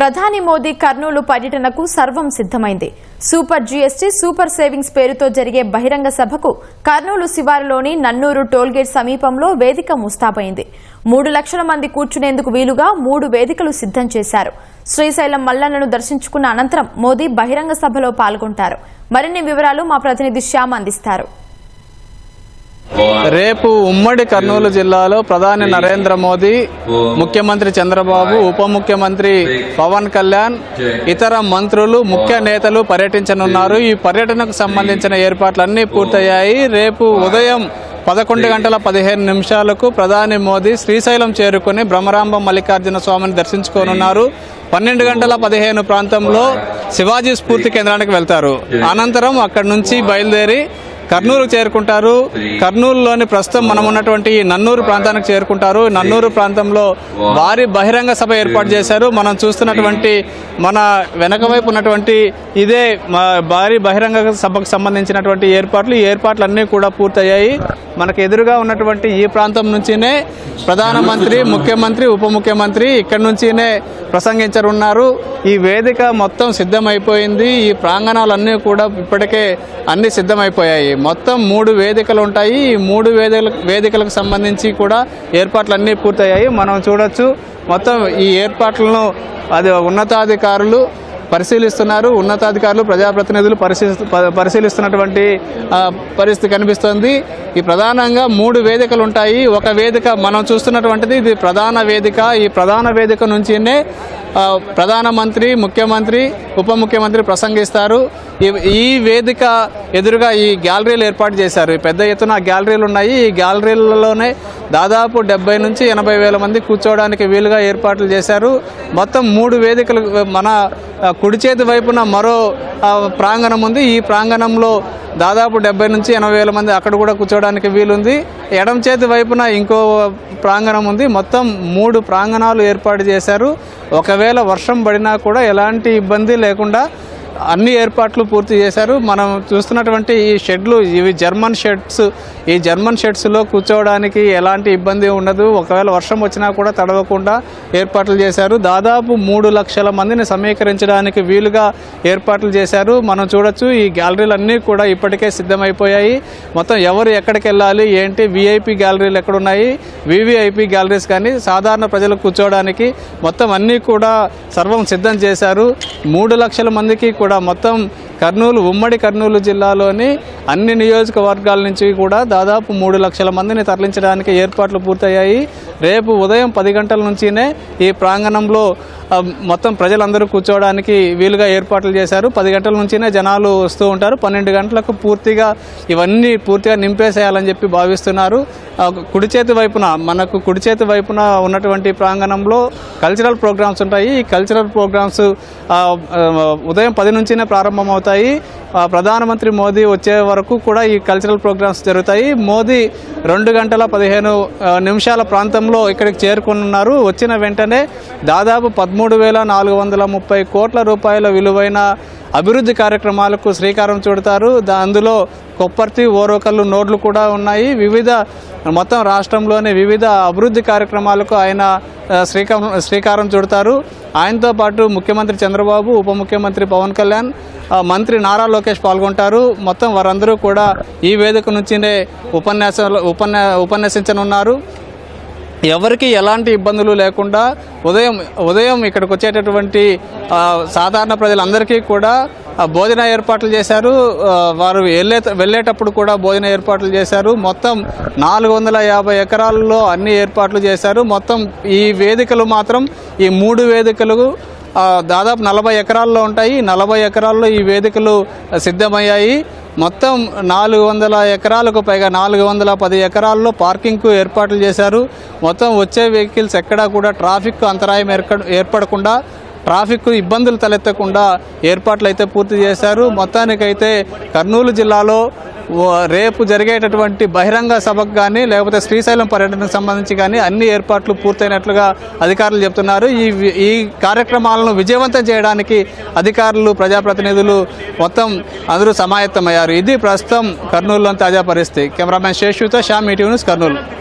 ప్రధాని మోదీ కర్నూలు పర్యటనకు సర్వం సిద్ధమైంది. సూపర్ జీఎస్టీ సూపర్ సేవింగ్స్ పేరుతో జరిగే బహిరంగ సభకు కర్నూలు శివారులోని నన్నూరు టోల్గేట్ సమీపంలో వేదిక ముస్తాబైంది మూడు లక్షల మంది కూర్చునేందుకు వీలుగా మూడు వేదికలు సిద్ధం చేశారు. శ్రీశైలం మల్లన్నను దర్శించుకున్న అనంతరం మోదీ బహిరంగ సభలో పాల్గొంటారు. మరిన్ని వివరాలు మా ప్రతినిధి శ్యామ్ అందిస్తారు. రేపు ఉమ్మడి కర్నూలు జిల్లాలో ప్రధాని నరేంద్ర మోదీ ముఖ్యమంత్రి చంద్రబాబు ఉప ముఖ్యమంత్రి పవన్ కళ్యాణ్ ఇతర మంత్రులు ముఖ్య నేతలు పర్యటించనున్నారు. ఈ పర్యటనకు సంబంధించిన ఏర్పాట్లన్నీ పూర్తయ్యాయి. రేపు ఉదయం పదకొండు గంటల పదిహేను నిమిషాలకు ప్రధాని మోదీ శ్రీశైలం చేరుకుని బ్రహ్మరాంబ మల్లికార్జున స్వామిని దర్శించుకోనున్నారు. పన్నెండు గంటల పదిహేను ప్రాంతంలో శివాజీ స్ఫూర్తి కేంద్రానికి వెళ్తారు. అనంతరం అక్కడి నుంచి బయలుదేరి కర్నూలు చేరుకుంటారు. కర్నూలులోని ప్రస్తుతం మనం ఉన్నటువంటి నన్నూరు ప్రాంతానికి చేరుకుంటారు. నన్నూరు ప్రాంతంలో భారీ బహిరంగ సభ ఏర్పాటు చేశారు. మనం చూస్తున్నటువంటి మన వెనక వైపు ఉన్నటువంటి ఇదే భారీ బహిరంగ సభకు సంబంధించినటువంటి ఏర్పాట్లు. ఈ ఏర్పాట్లన్నీ కూడా పూర్తయ్యాయి. మనకు ఎదురుగా ఉన్నటువంటి ఈ ప్రాంతం నుంచినే ప్రధానమంత్రి ముఖ్యమంత్రి ఉప ముఖ్యమంత్రి ఇక్కడి నుంచినే ప్రసంగించనున్నారు. ఈ వేదిక మొత్తం సిద్ధమైపోయింది. ఈ ప్రాంగణాలన్నీ కూడా ఇప్పటికే అన్ని సిద్ధమైపోయాయి. మొత్తం మూడు వేదికలు ఉంటాయి. ఈ మూడు వేదికల వేదికలకు సంబంధించి కూడా ఏర్పాట్లన్నీ పూర్తయ్యాయి. మనం చూడొచ్చు. మొత్తం ఈ ఏర్పాట్లను అది ఉన్నతాధికారులు పరిశీలిస్తున్నారు. ఉన్నతాధికారులు ప్రజాప్రతినిధులు పరిశీలి ప- పరిశీలిస్తున్నటువంటి పరిస్థితి కనిపిస్తుంది. ఈ ప్రధానంగా మూడు వేదికలు ఉంటాయి. ఒక వేదిక మనం చూస్తున్నటువంటిది ఇది ప్రధాన వేదిక. ఈ ప్రధాన వేదిక నుంచినే ప్రధానమంత్రి ముఖ్యమంత్రి ఉప ముఖ్యమంత్రి ప్రసంగిస్తారు. ఈ- ఈ వేదిక ఎదురుగా ఈ గ్యాలరీలు ఏర్పాటు చేశారు. పెద్ద ఎత్తున గ్యాలరీలు ఉన్నాయి. ఈ గ్యాలరీలలోనే దాదాపు డెబ్బై నుంచి ఎనభై వేల మంది కూర్చోవడానికి వీలుగా ఏర్పాట్లు చేశారు. మొత్తం మూడు వేదికలు మన కుడి చేతి వైపున మరో ప్రాంగణం ఉంది. ఈ ప్రాంగణంలో దాదాపు డెబ్బై నుంచి ఎనభై వేల మంది అక్కడ కూడా కూర్చోవడానికి వీలుంది. ఎడం చేతి వైపున ఇంకో ప్రాంగణం ఉంది. మొత్తం మూడు ప్రాంగణాలు ఏర్పాటు చేశారు. ఒకవేళ వర్షం పడినా కూడా ఎలాంటి ఇబ్బంది లేకుండా అన్ని ఏర్పాట్లు పూర్తి చేశారు. మనం చూస్తున్నటువంటి ఈ షెడ్లు ఇవి జర్మన్ షెడ్స్. ఈ జర్మన్ షెడ్స్లో కూర్చోవడానికి ఎలాంటి ఇబ్బంది ఉండదు. ఒకవేళ వర్షం వచ్చినా కూడా తడవకుండా ఏర్పాట్లు చేశారు. దాదాపు మూడు లక్షల మందిని సమీకరించడానికి వీలుగా ఏర్పాట్లు చేశారు. మనం చూడొచ్చు ఈ గ్యాలరీలు అన్నీ కూడా ఇప్పటికే సిద్ధమైపోయాయి. మొత్తం ఎవరు ఎక్కడికి వెళ్ళాలి ఏంటి విఐపి గ్యాలరీలు ఎక్కడున్నాయి వివిఐపి గ్యాలరీస్ కానీ సాధారణ ప్రజలు కూర్చోవడానికి మొత్తం అన్నీ కూడా సర్వం సిద్ధం చేశారు. మూడు లక్షల మందికి కూడా మొత్తం కర్నూలు ఉమ్మడి కర్నూలు జిల్లాలోని అన్ని నియోజకవర్గాల నుంచి కూడా దాదాపు మూడు లక్షల మందిని తరలించడానికి ఏర్పాట్లు పూర్తయ్యాయి. రేపు ఉదయం పది గంటల నుంచినే ఈ ప్రాంగణంలో మొత్తం ప్రజలందరూ కూర్చోవడానికి వీలుగా ఏర్పాట్లు చేశారు. పది గంటల నుంచినే జనాలు వస్తూ ఉంటారు. పన్నెండు గంటలకు పూర్తిగా ఇవన్నీ పూర్తిగా నింపేసేయాలని చెప్పి భావిస్తున్నారు. కుడిచేతి కుడి చేతి వైపున మనకు కుడి చేతి వైపున ఉన్నటువంటి ప్రాంగణంలో కల్చరల్ ప్రోగ్రామ్స్ ఉంటాయి. ఈ కల్చరల్ ప్రోగ్రామ్స్ ఉదయం పది నుంచినే ప్రారంభమవుతాయి. ప్రధానమంత్రి మోదీ వచ్చే వరకు కూడా ఈ కల్చరల్ ప్రోగ్రామ్స్ జరుగుతాయి. మోదీ రెండు గంటల పదిహేను నిమిషాల ప్రాంతంలో ఇక్కడికి చేరుకున్నారు. వచ్చిన వెంటనే దాదాపు పదమూడు వేల నాలుగు వందల ముప్పై కోట్ల రూపాయల విలువైన అభివృద్ధి కార్యక్రమాలకు శ్రీకారం చుడతారు. దా అందులో కొప్పర్తి ఓరోకల్లు నోడ్లు కూడా ఉన్నాయి. వివిధ మొత్తం రాష్ట్రంలోని వివిధ అభివృద్ధి కార్యక్రమాలకు ఆయన శ్రీకారం శ్రీకారం చుడతారు. ఆయనతో పాటు ముఖ్యమంత్రి చంద్రబాబు ఉప ముఖ్యమంత్రి పవన్ కళ్యాణ్ మంత్రి నారా లోకేష్ పాల్గొంటారు. మొత్తం వారందరూ కూడా ఈ వేదిక నుంచినే ఉపన్యాసాలు ఉపన్యా ఉపన్యసించనున్నారు. ఎవరికి ఎలాంటి ఇబ్బందులు లేకుండా ఉదయం ఉదయం ఇక్కడికి వచ్చేటటువంటి సాధారణ ప్రజలందరికీ కూడా భోజన ఏర్పాట్లు చేశారు. వారు వెళ్ళే వెళ్ళేటప్పుడు కూడా భోజన ఏర్పాట్లు చేశారు. మొత్తం నాలుగు వందల యాభై ఎకరాల్లో అన్ని ఏర్పాట్లు చేశారు. మొత్తం ఈ వేదికలు మాత్రం ఈ మూడు వేదికలు దాదాపు నలభై ఎకరాల్లో ఉంటాయి. నలభై ఎకరాల్లో ఈ వేదికలు సిద్ధమయ్యాయి. మొత్తం నాలుగు వందల ఎకరాలకు పైగా నాలుగు వందల పది ఎకరాల్లో పార్కింగ్కు ఏర్పాట్లు చేశారు. మొత్తం వచ్చే వెహికల్స్ ఎక్కడా కూడా ట్రాఫిక్ అంతరాయం ఏర్పడకుండా ట్రాఫిక్ ఇబ్బందులు తలెత్తకుండా ఏర్పాట్లు అయితే పూర్తి చేశారు. మొత్తానికైతే కర్నూలు జిల్లాలో ఓ- రేపు జరిగేటటువంటి బహిరంగ సభకు కానీ లేకపోతే శ్రీశైలం పర్యటనకు సంబంధించి కానీ అన్ని ఏర్పాట్లు పూర్తయినట్లుగా అధికారులు చెప్తున్నారు. ఈ ఈ కార్యక్రమాలను విజయవంతం చేయడానికి అధికారులు ప్రజాప్రతినిధులు మొత్తం అందరూ సమాయత్తమయ్యారు. ఇది ప్రస్తుతం కర్నూలులోని తాజా పరిస్థితి. కెమెరామెన్ శేషుతో శ్యామ్ ఈటీవీ న్యూస్ కర్నూలు.